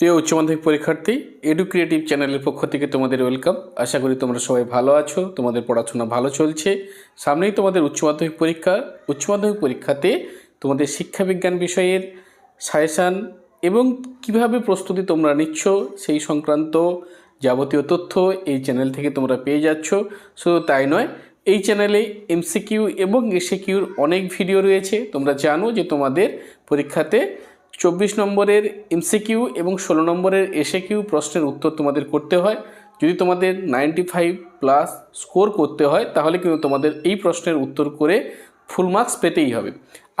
প্রিয় উচ্চ মাধ্যমিক পরীক্ষার্থী এডু ক্রিয়েটিভ চ্যানেলের পক্ষ থেকে তোমাদের ওয়েলকাম আশা করি তোমরা সবাই ভালো আছো, তোমাদের পড়াশোনা ভালো চলছে। সামনেই তোমাদের উচ্চ মাধ্যমিক পরীক্ষা। উচ্চ মাধ্যমিক পরীক্ষাতে তোমাদের শিক্ষাবিজ্ঞান বিষয়ের সাজেশান এবং কীভাবে প্রস্তুতি তোমরা নিচ্ছ, সেই সংক্রান্ত যাবতীয় তথ্য এই চ্যানেল থেকে তোমরা পেয়ে যাচ্ছ। শুধু তাই নয়, এই চ্যানেলে এমসিকিউ এবং এসিকিউর অনেক ভিডিও রয়েছে। তোমরা জানো যে তোমাদের পরীক্ষাতে চব্বিশ নম্বরের এমসিকিউ এবং ষোলো নম্বরের এসএকিউ প্রশ্নের উত্তর তোমাদের করতে হয়। যদি তোমাদের নাইনটি ফাইভ প্লাস স্কোর করতে হয়, তাহলে কিন্তু তোমাদের এই প্রশ্নের উত্তর করে ফুল মার্কস পেতেই হবে।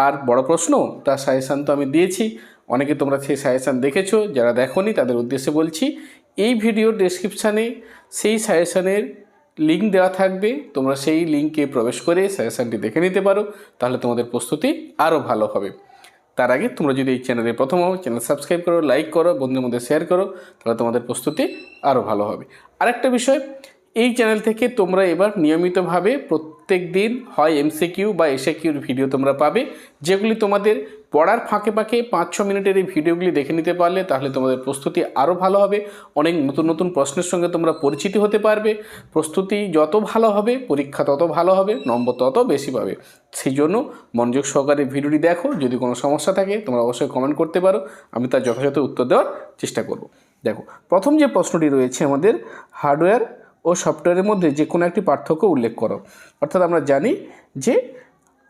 আর বড় প্রশ্ন তার সাজেশান তো আমি দিয়েছি। অনেকে তোমরা সেই সাজেশান দেখেছ, যারা দেখোনি, তাদের উদ্দেশ্যে বলছি, এই ভিডিওর ডেসক্রিপশানে সেই সাজেশানের লিঙ্ক দেওয়া থাকবে। তোমরা সেই লিঙ্কে প্রবেশ করে সাজেশানটি দেখে নিতে পারো, তাহলে তোমাদের প্রস্তুতি আরও ভালো হবে। তার আগে তোমরা যদি এই চ্যানেলে প্রথম হও, চ্যানেল সাবস্ক্রাইব করো, লাইক করো, বন্ধুদের মধ্যে শেয়ার করো, তাহলে তোমাদের প্রস্তুতি আরও ভালো হবে। আরেকটা বিষয়, এই চ্যানেল থেকে তোমরা এবার নিয়মিতভাবে প্রত্যেক দিন হয় এমসিকিউ বা এসএ কিউর ভিডিও তোমরা পাবে, যেগুলি তোমাদের পড়ার ফাঁকে ফাঁকে পাঁচ ছ মিনিটের এই ভিডিওগুলি দেখে নিতে পারলে তাহলে তোমাদের প্রস্তুতি আরও ভালো হবে। অনেক নতুন নতুন প্রশ্নের সঙ্গে তোমরা পরিচিতি হতে পারবে। প্রস্তুতি যত ভালো হবে, পরীক্ষা তত ভালো হবে, নম্বর তত বেশি পাবে। সেই জন্য মনোযোগ সহকারে ভিডিওটি দেখো। যদি কোনো সমস্যা থাকে, তোমরা অবশ্যই কমেন্ট করতে পারো। আমি তার যথাযথ উত্তর দেওয়ার চেষ্টা করব। দেখো, প্রথম যে প্রশ্নটি রয়েছে আমাদের, হার্ডওয়্যার ও সফটওয়্যারের মধ্যে যে কোনো একটি পার্থক্য উল্লেখ করো। অর্থাৎ আমরা জানি যে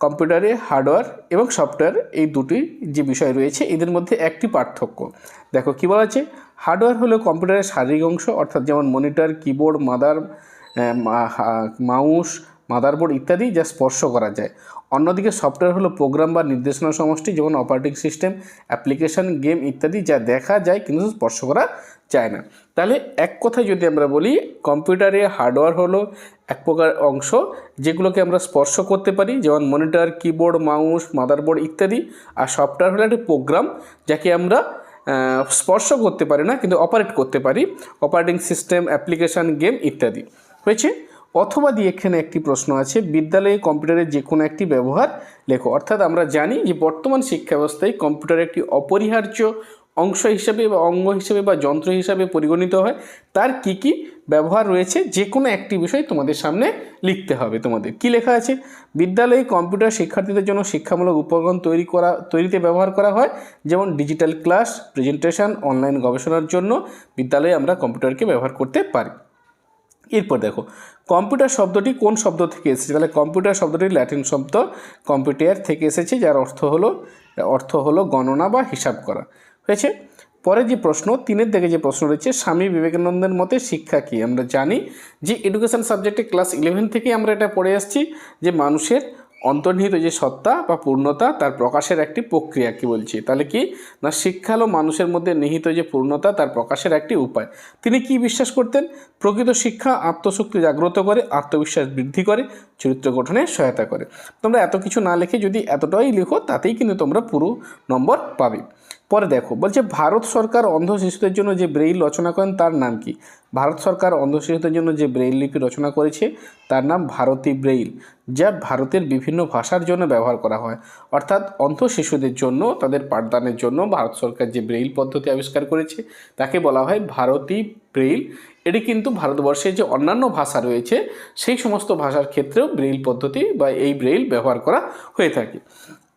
কম্পিউটারে, হার্ডওয়্যার এবং সফটওয়্যার এই দুটি যে বিষয় রয়েছে, এদের মধ্যে একটি পার্থক্য। দেখো কী বলা আছে? হার্ডওয়্যার হলো কম্পিউটারের শারীরিক অংশ, অর্থাৎ যেমন monitor, keyboard, mother mouse, motherboard ইত্যাদি যা স্পর্শ করা যায়। অন্যদিকে সফটওয়্যার হলো প্রোগ্রাম বা নির্দেশনা সমষ্টি, যেমন অপারেটিং সিস্টেম, অ্যাপ্লিকেশন, গেম ইত্যাদি যা দেখা যায় কিন্তু স্পর্শ করা যায় না। তাহলে এক কথায় যদি আমরা বলি, কম্পিউটারে হার্ডওয়্যার হলো এক প্রকার অংশ যেগুলোকে আমরা স্পর্শ করতে পারি, যেমন মনিটর, কিবোর্ড, মাউস, মাদারবোর্ড ইত্যাদি, আর সফটওয়্যার হলো একটি প্রোগ্রাম যাকে আমরা স্পর্শ করতে পারি না, কিন্তু অপারেট করতে পারি, অপারেটিং সিস্টেম, অ্যাপ্লিকেশন, গেম ইত্যাদি। হয়েছে? অথবা দিয়ে এখানে একটি প্রশ্ন আছে, বিদ্যালয়ে কম্পিউটারের যে কোনো একটি ব্যবহার লেখো। অর্থাৎ আমরা জানি যে বর্তমান শিক্ষা ব্যবস্থায় কম্পিউটার একটি অপরিহার্য অংশ হিসেবে বা অঙ্গ হিসেবে বা যন্ত্র হিসাবে পরিগণিত হয়, তার কি কি ব্যবহার রয়েছে যে কোনো একটি বিষয় তোমাদের সামনে লিখতে হবে তোমাদের। কি লেখা আছে? বিদ্যালয়ে কম্পিউটার শিক্ষার্থীদের জন্য শিক্ষামূলক উপকরণ তৈরি করা, তৈরিতে ব্যবহার করা হয়, যেমন ডিজিটাল ক্লাস, প্রেজেন্টেশন, অনলাইন গবেষণার জন্য বিদ্যালয়ে আমরা কম্পিউটারকে ব্যবহার করতে পারি। এরপর দেখো, কম্পিউটার শব্দটি কোন শব্দ থেকে এসেছে? তাহলে কম্পিউটার শব্দটি ল্যাটিন শব্দ, কম্পিউটার থেকে এসেছে, যার অর্থ হলো অর্থ হলো গণনা বা হিসাব করা। হয়েছে পরে যে প্রশ্ন, তিনের দিকে যে প্রশ্ন রয়েছে, স্বামী বিবেকানন্দের মতে শিক্ষা কি? আমরা জানি যে এডুকেশন সাবজেক্টে ক্লাস ইলেভেন থেকে আমরা এটা পড়ে আসছি যে মানুষের অন্তর্নিহিত যে সত্তা বা পূর্ণতা, তার প্রকাশের একটি প্রক্রিয়া কি বলছি? তাহলে কি? না, শিক্ষা হলো মানুষের মধ্যে নিহিত যে পূর্ণতা, তার প্রকাশের একটি উপায়। তিনি কি বিশ্বাস করতেন? প্রকৃত শিক্ষা আত্মশক্তি জাগ্রত করে, আত্মবিশ্বাস বৃদ্ধি করে, চরিত্র গঠনে সহায়তা করে। তোমরা এত কিছু না লিখে যদি এতটাই লিখো, তাতেই কিন্তু তোমরা পুরো নম্বর পাবে। পরে দেখো, বলছে ভারত সরকার অন্ধ শিশুদের জন্য যে ব্রেইল রচনা করেন, তার নাম কি? ভারত সরকার অন্ধ শিশুদের জন্য যে ব্রেইল লিপি রচনা করেছে, তার নাম ভারতী ব্রেইল, যা ভারতের বিভিন্ন ভাষার জন্য ব্যবহার করা হয়। অর্থাৎ অন্ধ শিশুদের জন্য, তাদের পাঠদানের জন্য ভারত সরকার যে ব্রেইল পদ্ধতি আবিষ্কার করেছে, তাকে বলা হয় ভারতী ব্রেইল। এটি কিন্তু ভারতবর্ষে যে অন্যান্য ভাষা রয়েছে, সেই সমস্ত ভাষার ক্ষেত্রেও ব্রেইল পদ্ধতি বা এই ব্রেইল ব্যবহার করা হয়ে থাকে।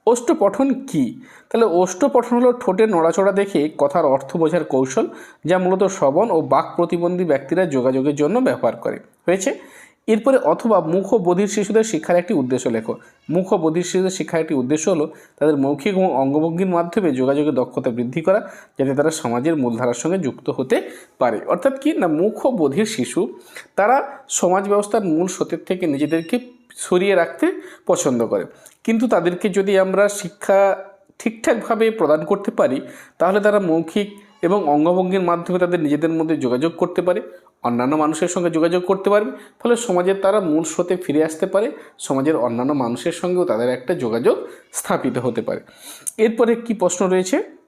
অষ্টপঠন কি? তাহলে অষ্টপঠন হলো ঠোঁটের নড়াচড়া দেখে কথার অর্থ বোঝার কৌশল যা মূলত শ্রবণ ও বাক প্রতিবন্ধী ব্যক্তিরা যোগাযোগের জন্য ব্যবহার করে। হয়েছে? এরপরে অথবা মুখ ও বধির শিশুদের শিক্ষার একটি উদ্দেশ্য লেখো। মুখ ও বধির শিশুদের শিক্ষার একটি উদ্দেশ্য হলো তাদের মৌখিক এবং অঙ্গভঙ্গির মাধ্যমে যোগাযোগের দক্ষতা বৃদ্ধি করা, যাতে তারা সমাজের মূলধারার সঙ্গে যুক্ত হতে পারে। অর্থাৎ কি? না, মুখ ও বধির শিশু, তারা সমাজ ব্যবস্থার মূল স্রোতের থেকে নিজেদেরকে সরিয়ে রাখতে পছন্দ করে। কিন্তু তাদেরকে যদি আমরা শিক্ষা ঠিকঠাকভাবে প্রদান করতে পারি, তাহলে তারা মৌখিক এবং অঙ্গভঙ্গির মাধ্যমে তাদের নিজেদের মধ্যে যোগাযোগ করতে পারে, অন্যান্য মানুষের সঙ্গে যোগাযোগ করতে পারবে। ফলে সমাজের তারা মূল স্রোতে ফিরে আসতে পারে, সমাজের অন্যান্য মানুষের সঙ্গেও তাদের একটা যোগাযোগ স্থাপিত হতে পারে। এরপরে কি প্রশ্ন রয়েছে?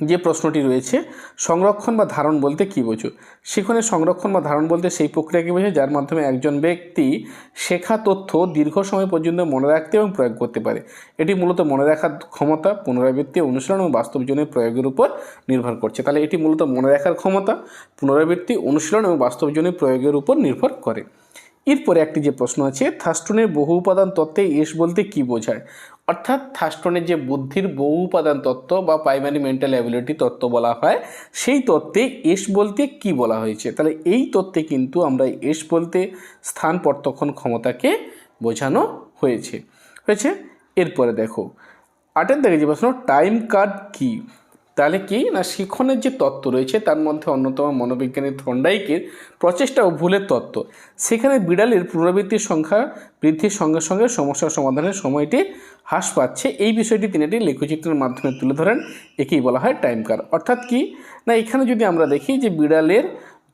যে প্রশ্নটি রয়েছে, সংরক্ষণ বা ধারণ বলতে কী বোঝো? সেখানে সংরক্ষণ বা ধারণ বলতে সেই প্রক্রিয়াকে বোঝে যার মাধ্যমে একজন ব্যক্তি শেখা তথ্য দীর্ঘ সময় পর্যন্ত মনে রাখতে এবং প্রয়োগ করতে পারে। এটি মূলত মনে রাখার ক্ষমতা, পুনরাবৃত্তি, অনুশীলন এবং বাস্তব জীবনের প্রয়োগের উপর নির্ভর করছে। তাহলে এটি মূলত মনে রাখার ক্ষমতা, পুনরাবৃত্তি, অনুশীলন এবং বাস্তব জীবনের প্রয়োগের উপর নির্ভর করে। এরপরে একটি যে প্রশ্ন আছে থাস্টনের বহু উপাদান তত্ত্বে এস বলতে কি বোঝায়? অর্থাৎ থাস্টনের যে বুদ্ধির বহু উপাদান তত্ত্ব বা প্রাইমারি মেন্টাল অ্যাবিলিটি তত্ত্ব বলা হয়, সেই তত্ত্বে এস বলতে কি বলা হয়েছে? তাহলে এই তত্ত্বে কিন্তু আমরা এস বলতে স্থান প্রত্যক্ষণ ক্ষমতাকে বোঝানো হয়েছে। হয়েছে? এরপরে দেখো আটের দেখে যে প্রশ্ন টাইম কার্ড কি? তাহলে কি? না শিখনের যে তত্ত্ব রয়েছে, তার মধ্যে অন্যতম মনোবিজ্ঞানী থন্ডাইকের প্রচেষ্টা ও ভুলের তত্ত্ব। সেখানে বিড়ালের পুনরাবৃত্তির সংখ্যা বৃদ্ধির সঙ্গে সঙ্গে সমস্যার সমাধানের সময়টি হ্রাস পাচ্ছে। এই বিষয়টি তিনি একটি লেখচিত্রের মাধ্যমে তুলে ধরেন। একেই বলা হয় টাইম কার অর্থাৎ কি? না, এখানে যদি আমরা দেখি যে বিড়ালের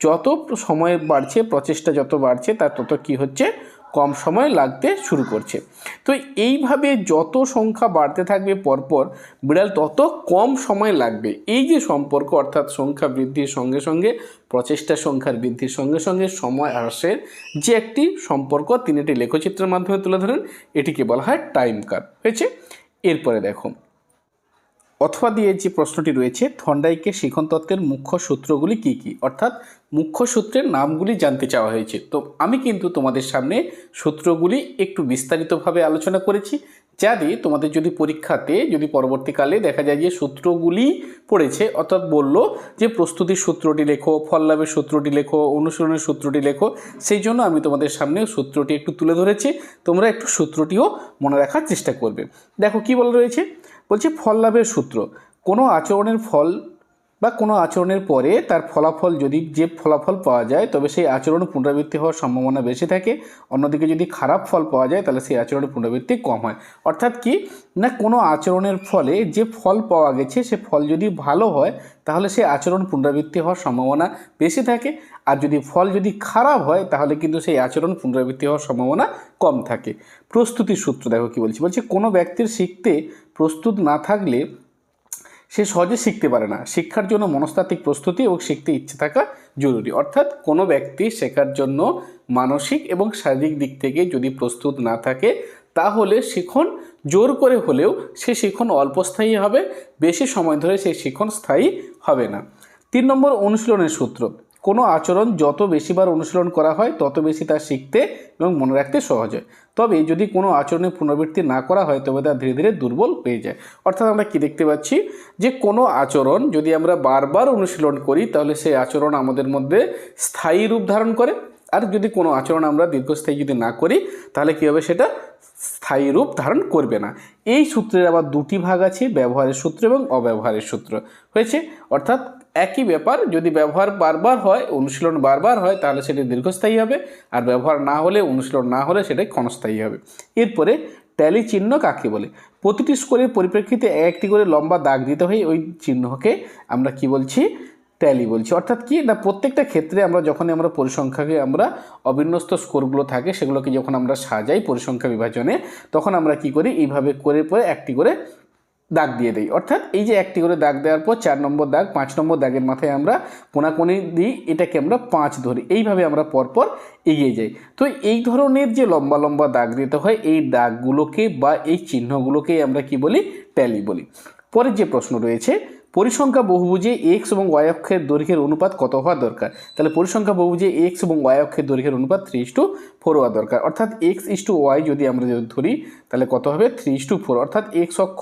যত সময় বাড়ছে, প্রচেষ্টা যত বাড়ছে, তার তত কি হচ্ছে? কম সময় লাগতে শুরু করছে। তো এইভাবে যত সংখ্যা বাড়তে থাকবে পরপর, বিড়াল তত কম সময় লাগবে। এই যে সম্পর্ক, অর্থাৎ সংখ্যা বৃদ্ধির সঙ্গে সঙ্গে, প্রচেষ্টা সংখ্যার বৃদ্ধির সঙ্গে সঙ্গে সময় হ্রাসের যে একটি সম্পর্ক তিনি এটি লেখচিত্রের মাধ্যমে তুলে ধরেন, এটিকে বলা হয় টাইম কার হয়েছে? এরপরে দেখো। অথবা দিয়ে যে প্রশ্নটি রয়েছে থন্ডাইকে শিখন তত্ত্বের মুখ্য সূত্রগুলি কি কি? অর্থাৎ মুখ্য সূত্রের নামগুলি জানতে চাওয়া হয়েছে। তো আমি কিন্তু তোমাদের সামনে সূত্রগুলি একটু বিস্তারিতভাবে আলোচনা করেছি যাতে তোমাদের যদি পরীক্ষাতে, যদি পরবর্তীকালে দেখা যায় যে সূত্রগুলি পড়েছে, অর্থাৎ বলল যে প্রস্তুতির সূত্রটি লেখো, ফল লাভের সূত্রটি লেখো, অনুশীলনের সূত্রটি লেখো, সেই জন্য আমি তোমাদের সামনে সূত্রটি একটু তুলে ধরেছি। তোমরা একটু সূত্রটিও মনে রাখার চেষ্টা করবে। দেখো কি বলা রয়েছে? বলছে ফল লাভের সূত্র। কোনো আচরণের ফল বা কোনো আচরণের পরে তার ফলাফল যদি যে ফলাফল পাওয়া যায়, তবে সেই আচরণ পুনরাবৃত্তি হওয়ার সম্ভাবনা বেশি থাকে। অন্যদিকে যদি খারাপ ফল পাওয়া যায়, তাহলে সেই আচরণের পুনরাবৃত্তি কম হয়। অর্থাৎ কি? না, কোনো আচরণের ফলে যে ফল পাওয়া গেছে, সে ফল যদি ভালো হয়, তাহলে সেই আচরণ পুনরাবৃত্তি হওয়ার সম্ভাবনা বেশি থাকে। আর যদি ফল যদি খারাপ হয়, তাহলে কিন্তু সেই আচরণ পুনরাবৃত্তি হওয়ার সম্ভাবনা কম থাকে। প্রস্তুতির সূত্র, দেখো কি বলছি। বলছে, কোনো ব্যক্তির শিখতে প্রস্তুত না থাকলে সে সহজে শিখতে পারে না। শিক্ষার জন্য মনস্তাত্ত্বিক প্রস্তুতি এবং শিখতে ইচ্ছে থাকা জরুরি। অর্থাৎ কোনো ব্যক্তি শেখার জন্য মানসিক এবং শারীরিক দিক থেকে যদি প্রস্তুত না থাকে, তাহলে শিখন জোর করে হলেও সে শিখন অল্পস্থায়ী হবে, বেশি সময় ধরে সেই শিখন স্থায়ী হবে না। তিন নম্বর অনুশীলনের সূত্র। কোনো আচরণ যত বেশিবার অনুশীলন করা হয়, তত বেশি তা শিখতে এবং মনে রাখতে সহজ হয়। তবে যদি কোনো আচরণের পুনরাবৃত্তি না করা হয়, তবে তা ধীরে ধীরে দুর্বল হয়ে যায়। অর্থাৎ আমরা কি দেখতে পাচ্ছি? যে কোনো আচরণ যদি আমরা বারবার অনুশীলন করি, তাহলে সেই আচরণ আমাদের মধ্যে স্থায়ী রূপ ধারণ করে। আর যদি কোনো আচরণ আমরা দীর্ঘস্থায়ী যদি না করি, তাহলে কী হবে? সেটা স্থায়ী রূপ ধারণ করবে না। এই সূত্রের আবার দুটি ভাগ আছে, ব্যবহারের সূত্র এবং অব্যবহারের সূত্র। হয়েছে? অর্থাৎ একই ব্যাপার, যদি ব্যবহার বারবার হয়, অনুশীলন বারবার হয়, তাহলে সেটি দীর্ঘস্থায়ী হবে। আর ব্যবহার না হলে, অনুশীলন না হলে সেটাই ক্ষণস্থায়ী হবে। এরপরে ট্যালি চিহ্ন কাকে বলে? প্রতিটি স্কোরের পরিপ্রেক্ষিতে একটি করে লম্বা দাগ দিতে হয়। ওই চিহ্নকে আমরা কি বলছি? ট্যালি বলছি। অর্থাৎ কি? না, প্রত্যেকটা ক্ষেত্রে আমরা যখনই আমরা পরিসংখ্যাকে আমরা অবিন্যস্ত স্কোরগুলো থাকে, সেগুলোকে যখন আমরা সাজাই পরিসংখ্যা বিভাজনে, তখন আমরা কি করি? এইভাবে করে পরে একটি করে দাগ দিয়ে দিই। অর্থাৎ এই যে একটি করে দাগ দেওয়ার পর চার নম্বর দাগ, পাঁচ নম্বর দাগের মাথায় আমরা কোনাকুনি দিই, এটাকে আমরা পাঁচ ধরি। এইভাবে আমরা পরপর এগিয়ে যাই। তো এই ধরনের যে লম্বা লম্বা দাগ দিতে হয়, এই দাগগুলোকে বা এই চিহ্নগুলোকেই আমরা কি বলি? ট্যালি বলি। পরের যে প্রশ্ন রয়েছে, পরিসংখ্যা বহুভুজে এক্স এবং ওয়াই অক্ষের দৈর্ঘ্যের অনুপাত কত হওয়া দরকার? তাহলে পরিসংখ্যা বহুভুজে এক্স এবং ওয়াই অক্ষের দৈর্ঘ্যের অনুপাত থ্রি ইস টু ফোর হওয়া দরকার। অর্থাৎ এক্স ইস টু ওয়াই যদি আমরা যদি ধরি, তাহলে কত হবে? থ্রি ইস টু ফোর অর্থাৎ এক্স অক্ষ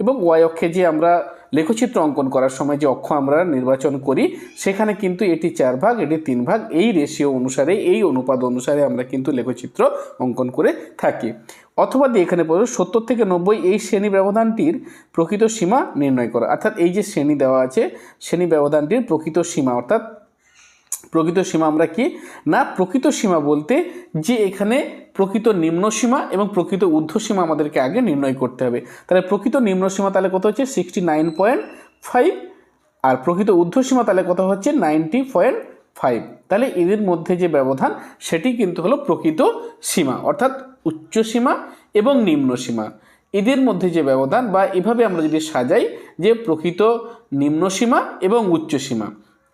এবং ওয়াই অক্ষে যে আমরা লেখচিত্র অঙ্কন করার সময় যে অক্ষ আমরা নির্বাচন করি, সেখানে কিন্তু এটি চার ভাগ, এটি তিন ভাগ, এই রেশিও অনুসারে, এই অনুপাত অনুসারে আমরা কিন্তু লেখচিত্র অঙ্কন করে থাকি। অথবা দিয়ে এখানে পড়ো সত্তর থেকে নব্বই এই শ্রেণি ব্যবধানটির প্রকৃত সীমা নির্ণয় করা। অর্থাৎ এই যে শ্রেণি দেওয়া আছে, শ্রেণি ব্যবধানটির প্রকৃত সীমা, অর্থাৎ প্রকৃত সীমা আমরা কি? না, প্রকৃত সীমা বলতে যে এখানে প্রকৃত নিম্ন সীমা এবং প্রকৃত ঊর্ধ্বসীমা আমাদেরকে আগে নির্ণয় করতে হবে। তাহলে প্রকৃত নিম্ন সীমা তাহলে কত হচ্ছে? সিক্সটি নাইন পয়েন্ট ফাইভ আর প্রকৃত ঊর্ধ্বসীমা তাহলে কত হচ্ছে? নাইনটি পয়েন্ট ফাইভ তাহলে এদের মধ্যে যে ব্যবধান, সেটি কিন্তু হলো প্রকৃত সীমা, অর্থাৎ উচ্চ সীমা এবং নিম্ন সীমা। এদের মধ্যে যে ব্যবধান বা এভাবে আমরা যদি সাজাই যে প্রকৃত নিম্নসীমা এবং উচ্চসীমা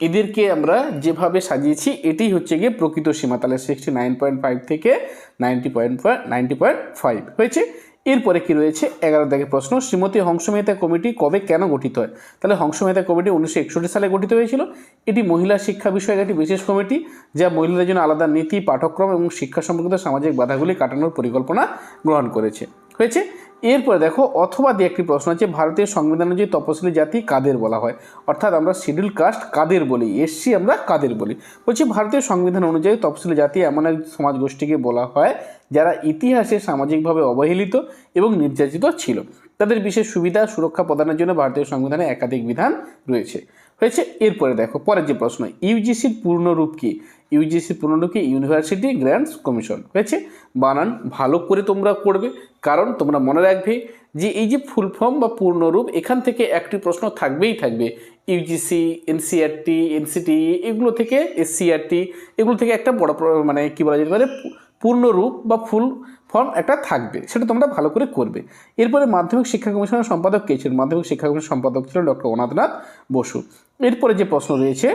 এদেরকে আমরা যেভাবে সাজিয়েছি এটাই হচ্ছে গিয়ে প্রকৃত সীমা। তাহলে সিক্সটি নাইন পয়েন্ট ফাইভ থেকে ninety point ninety point five হয়েছে। এরপরে কি রয়েছে? এগারো দাগের প্রশ্ন, শ্রীমতী হংসমেহতা কমিটি কবে কেন গঠিত হয়? তাহলে হংসমেহতা কমিটি উনিশশো একষট্টি সালে গঠিত হয়েছিল। এটি মহিলা শিক্ষা বিষয়ক একটি বিশেষ কমিটি, যা মহিলাদের জন্য আলাদা নীতি, পাঠ্যক্রম এবং শিক্ষা সম্পর্কিত সামাজিক বাধাগুলি কাটানোর পরিকল্পনা গ্রহণ করেছে। হয়েছে? এরপরে দেখো, অথবা দিয়ে একটি প্রশ্ন আছে, ভারতীয় সংবিধান অনুযায়ী তপশিলি জাতি কাদের বলা হয়? অর্থাৎ আমরা শিডিউল কাস্ট কাদের বলি? এসসি আমরা কাদের বলি? বলছি ভারতীয় সংবিধান অনুযায়ী তপশিলি জাতি এমন এক সমাজ গোষ্ঠীকে বলা হয়, যারা ইতিহাসে সামাজিকভাবে অবহেলিত এবং নির্যাতিত ছিল। তাদের বিশেষ সুবিধা সুরক্ষা প্রদানের জন্য ভারতীয় সংবিধানে একাধিক বিধান রয়েছে। হয়েছে, এরপরে দেখো, পরের যে প্রশ্ন, ইউজিসির পূর্ণরূপ কি? ইউজিসির পূর্ণরূপ কি ইউনিভার্সিটি গ্র্যান্টস কমিশন হয়েছে বানান, ভালো করে তোমরা করবে, কারণ তোমরা মনে রাখবে যে এই যে ফুল ফর্ম বা পূর্ণরূপ, এখান থেকে একটি প্রশ্ন থাকবেই থাকবে। ইউজিসি এনসিআরটি এনসিটি এগুলো থেকে এসসিআরটি এগুলো থেকে একটা বড় মানে কী বলা যেতে পারে, পূর্ণরূপ বা ফুল ফর্ম একটা থাকবে, সেটা তোমরা ভালো করে করবে। এরপরে মাধ্যমিক শিক্ষা কমিশনের সম্পাদক কে ছিলেন? মাধ্যমিক শিক্ষা কমিশনের সম্পাদক ছিলেন ডক্টর অনাথনাথ বসু। এরপরে যে প্রশ্ন রয়েছে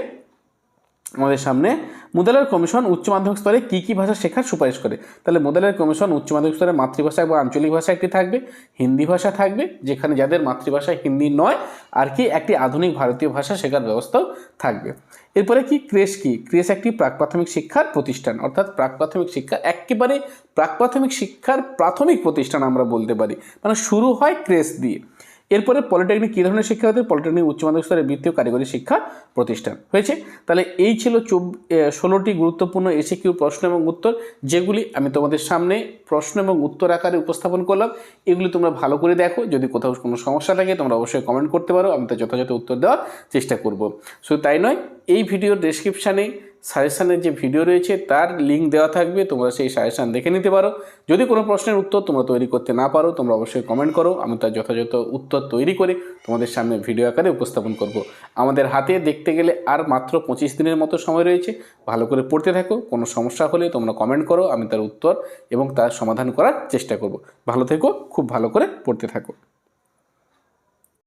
আমাদের সামনে মুদালের কমিশন উচ্চ মাধ্যমিক স্তরে কী কী ভাষা শেখার সুপারিশ করে। তাহলে মুদালের কমিশন উচ্চ মাধ্যমিক স্তরে মাতৃভাষা বা আঞ্চলিক ভাষা একটি থাকবে, হিন্দি ভাষা থাকবে, যেখানে যাদের মাতৃভাষা হিন্দি নয়, আর কি একটি আধুনিক ভারতীয় ভাষা শেখার ব্যবস্থাও থাকবে। এরপরে কি ক্রেস কি? ক্রেস একটি প্রাক প্রাথমিক শিক্ষার প্রতিষ্ঠান, অর্থাৎ প্রাক প্রাথমিক শিক্ষা একেবারে প্রাক প্রাথমিক শিক্ষার প্রাথমিক প্রতিষ্ঠান আমরা বলতে পারি। মানে শুরু হয় ক্রেস দিয়ে। এরপরে পলিটেকনিক কী ধরনের শিক্ষা হতে পলিটেকনিক উচ্চ মাধ্যমিক স্তরের বৃত্তীয় কারিগরি শিক্ষা প্রতিষ্ঠান। হয়েছে? তাহলে এই ছিল চব ষোলোটি গুরুত্বপূর্ণ এসে কিউ প্রশ্ন এবং উত্তর, যেগুলি আমি তোমাদের সামনে প্রশ্ন এবং উত্তর আকারে উপস্থাপন করলাম। এগুলি তোমরা ভালো করে দেখো। যদি কোথাও কোনো সমস্যা থাকে, তোমরা অবশ্যই কমেন্ট করতে পারো। আমি তার যথাযথ উত্তর দেওয়ার চেষ্টা করব। শুধু তাই নয়, এই ভিডিওর ডেসক্রিপশানে সাজেশানের যে ভিডিও রয়েছে, তার লিঙ্ক দেওয়া থাকবে। তোমরা সেই সাজেশান দেখে নিতে পারো। যদি কোনো প্রশ্নের উত্তর তোমরা তৈরি করতে না পারো, তোমরা অবশ্যই কমেন্ট করো। আমি তার যথাযথ উত্তর তৈরি করে তোমাদের সামনে ভিডিও আকারে উপস্থাপন করব। আমাদের হাতে দেখতে গেলে আর মাত্র পঁচিশ দিনের মতো সময় রয়েছে। ভালো করে পড়তে থাকো, কোনো সমস্যা হলে তোমরা কমেন্ট করো, আমি তার উত্তর এবং তার সমাধান করার চেষ্টা করব। ভালো থেকো, খুব ভালো করে পড়তে থাকো।